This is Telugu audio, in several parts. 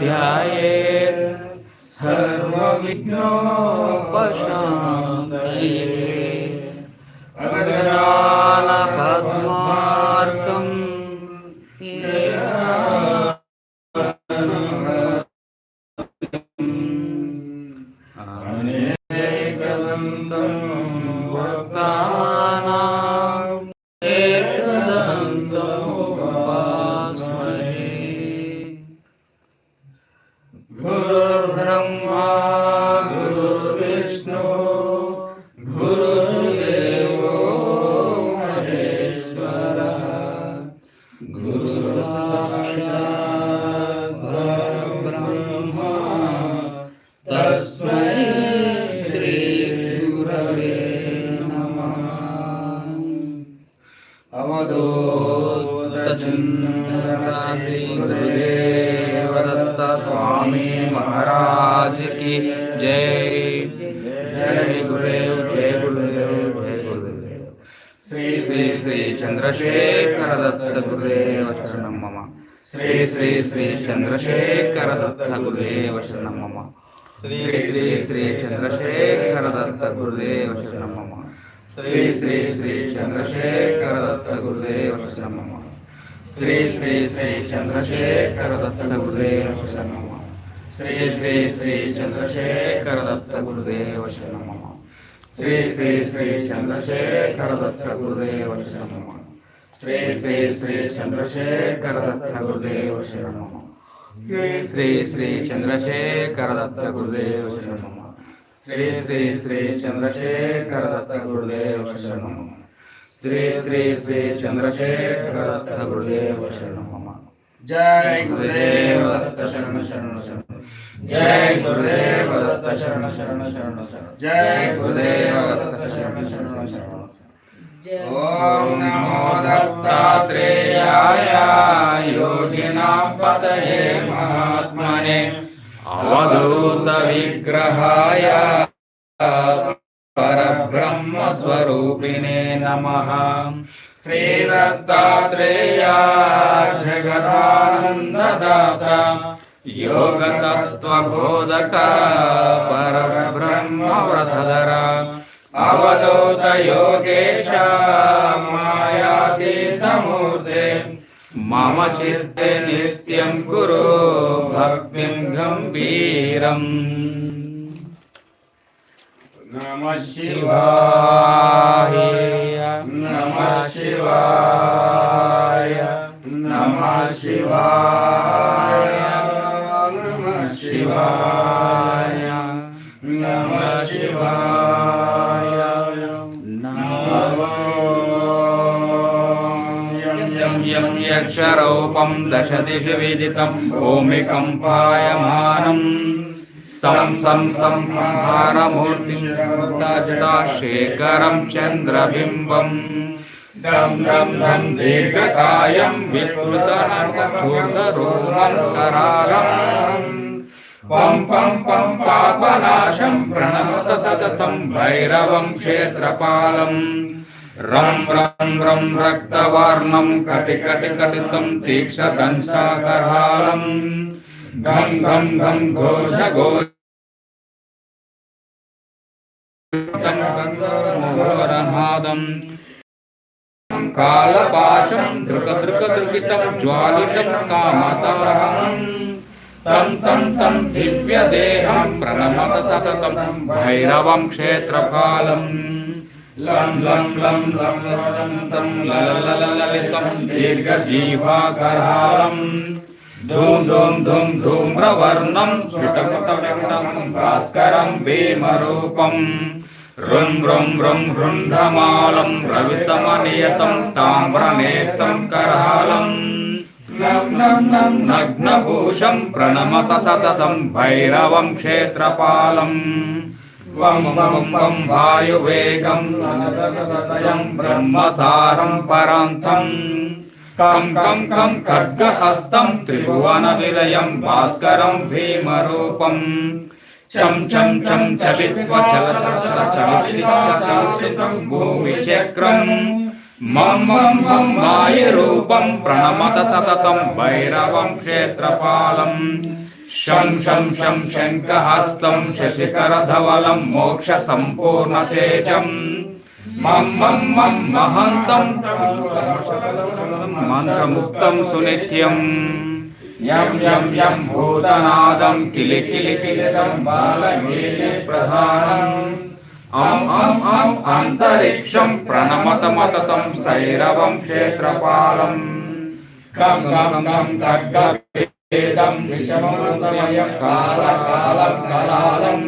ध्यायेत् सर्वविघ्नोपशान्तये। శ్రీ శ్రీ చంద్రశేఖరదత్తగురుదేవ శరణం మమ శ్రీ శ్రీ శ్రీ చంద్రశేఖరదత్తగురుదేవ శరణం మమ శ్రీ శ్రీ శ్రీ చంద్రశేఖరదత్తగురుదేవ శరణం మమ శ్రీ శ్రీ శ్రీ చంద్రశేఖరదత్తగురుదేవ శరణం మమ శ్రీ శ్రీ శ్రీ చంద్రశేఖరదత్తగురుదేవ శరణం మమ శ్రీ శ్రీ శ్రీ చంద్రశేఖరదత్తగురుదేవ శరణం మమ శ్రీ శ్రీ శ్రీ చంద్రశేఖర దత్త గురుదేవ శరణమ శ్రీ శ్రీ శ్రీ చంద్రశేఖర దత్త గురుదేవ శరణమ శ్రీ శ్రీ శ్రీ చంద్రశేఖర దత్త గురుదేవ శరణమ శ్రీ శ్రీ శ్రీ చంద్రశేఖర దత్త గురుదేవ శరణం శ్రీ శ్రీ శ్రీ చంద్రశేఖర దత్త గురుదేవ శరణం జయ గురుదేవ దత్త శరణ శరణ శరణ జై గురుదేవ దత్త శరణ శరణ శరణ శరణ. జై గురుదేవ దత్త శరణ శరణ శరణ ఓం నమో దత్తాత్రేయాయ యోగినాం పతయే మహాత్మనే అవధూత విగ్రహాయ పరబ్రహ్మస్వరూపిణే నమ. శ్రీదత్తాత్రేయ జగదానందదాత योगतत्त्वबोधक परब्रह्मव्रतधर। अवधूत योगेश मायातीत मायातीतमूर्ते। मम चित्ते नित्यं कुरु भक्तिं गम्भीरम्। नमः शिवाय। नमः शिवाय। नमः शिवाय। रूपं दशदिशि विदितम् ओमिकम्पायमानम् सं सं संहारमूर्तिं चन्द्रबिम्बम् दं दं दं, दीर्घकायं पं पं पं, पापनाशं प्रणमत सततं भैरवं क्षेत्रपालम्। సతతం భైరవం క్షేత్రపాలం రం రం రం రక్తవర్ణం కటి కటి కటితం తీక్షదంశాకరాళం. ఘం ఘం ఘం ఘోష ఘోష ఘోరనాదం కాలపాశం దృక దృక దృకితం జ్వాలితం కామతహం లం లం లం లం లదంతం లలలలలితం దీర్ఘజీవాకరాలం ధూమ్ ధూమ్ ధూమ్ ధూమ్రవర్ణం స్ఫుటముటం భాస్కరం భీమరూపం. రుం రుం రుం రుంధమాలం రవితమనియతం తామ్రనేత్రం కరాళం. నగ్నభూషం ప్రణమత సతతం భైరవం క్షేత్రపాలం. वं वं वं वायुवेगम् अनदगसतयम् ब्रह्मसारम् परान्तम् कं कं कं खड्गहस्तम् त्रिभुवनविलयम् भास्करम् भीमरूपम् चं चं चं चलित्वचलचलचलितम् भूमिचक्रम् मम मम मम वायुरूपम् प्रणमत सततम् भैरवम् क्षेत्रपालम् शं शं शं शङ्खहस्तं शशिकरधवलं मोक्षसम्पूर्णतेजम् मं मं मं महन्तं मन्त्रमुक्तं सुनित्यम् यं यं यं भूतनादं किलि किलि किलितं बालगेले प्रधानम् अं अं अं अन्तरिक्षं प्रणमतमततं सैरवं क्षेत्रपालम् गं गं गं खड्ग అంతరిక్షం విషమృతమయం కాలకాలం కలాలం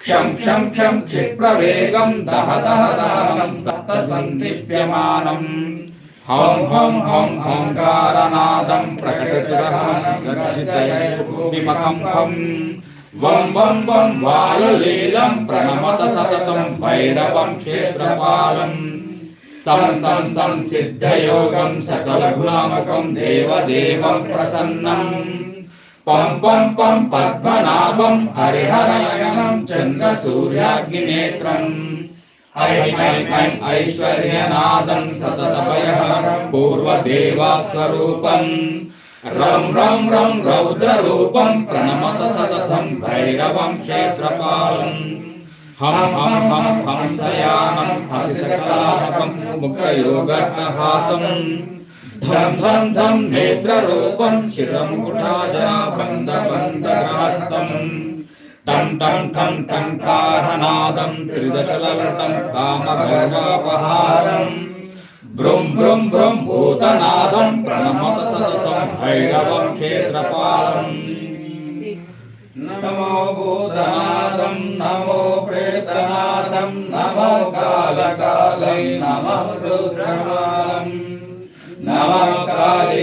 క్షం క్షం క్షం క్షిప్రవేగం దహ దహ దహనం దత్త సందీప్యమానం హం హం హం హంకారనాదం ప్రకటితమఖం హం వం వం వం వాయులీలం ప్రణమత సతతం భైరవం క్షేత్రపాలం. సంసిద్ధయోగం సం సకల గుణామకం దేవదేవం ప్రసన్నం. పం పం పం పద్మనాభం హరిహరయనం చంద్ర సూర్యాగ్నినేత్రం ఐం ఐం ఐం ఐశ్వర్యనాదం సతతభయహరం పూర్వదేవాస్వరూపం. రం రం రం రౌద్రరూపం ప్రణమత సతతం భైరవం క్షేత్రపాలం. హంసయానం హసితకలాపకం ముఖయోగహాసం ధం ధం ధం నేత్రరూపం శిరముకుటాజాబంధబంధరాస్తం టం టం టం టంకారనాదం త్రిదశలలటం కామగర్వాపహారం భృం భృం భృం భూతనాదం ప్రణమత సతతం భైరవం క్షేత్రపాలం. నమో భూతనాదం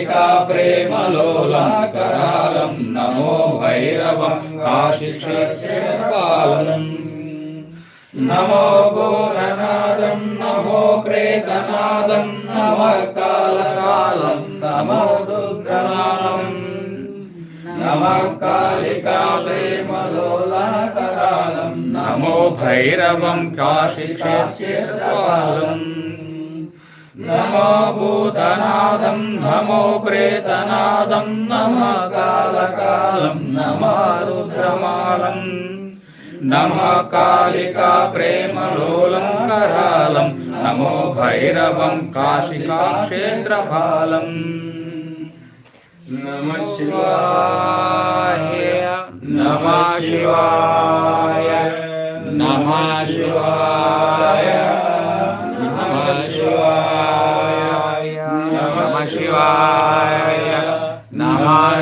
కాళికా ప్రేమలోలం కరాలం నమో భైరవం. కాశిక్షేత్రపాలం నమో గోరనాదం. నమో ప్రేతనాదం. నమ కాలకాలం. నమో రుద్రనాదం. నమ కాళికా ప్రేమలోలాకరాలం నమో భైరవం. కాశిక్షేత్రపాలం नमो भूतनादं नमो प्रेतनादं नमः कालकालं नमः रुद्रमालम् नमः कालिका प्रेमलोलङ्करालं नमो भैरवं काशिकाक्षेत्रफालम् नमः शिवाय नमः शिवाय नमः शिवाय।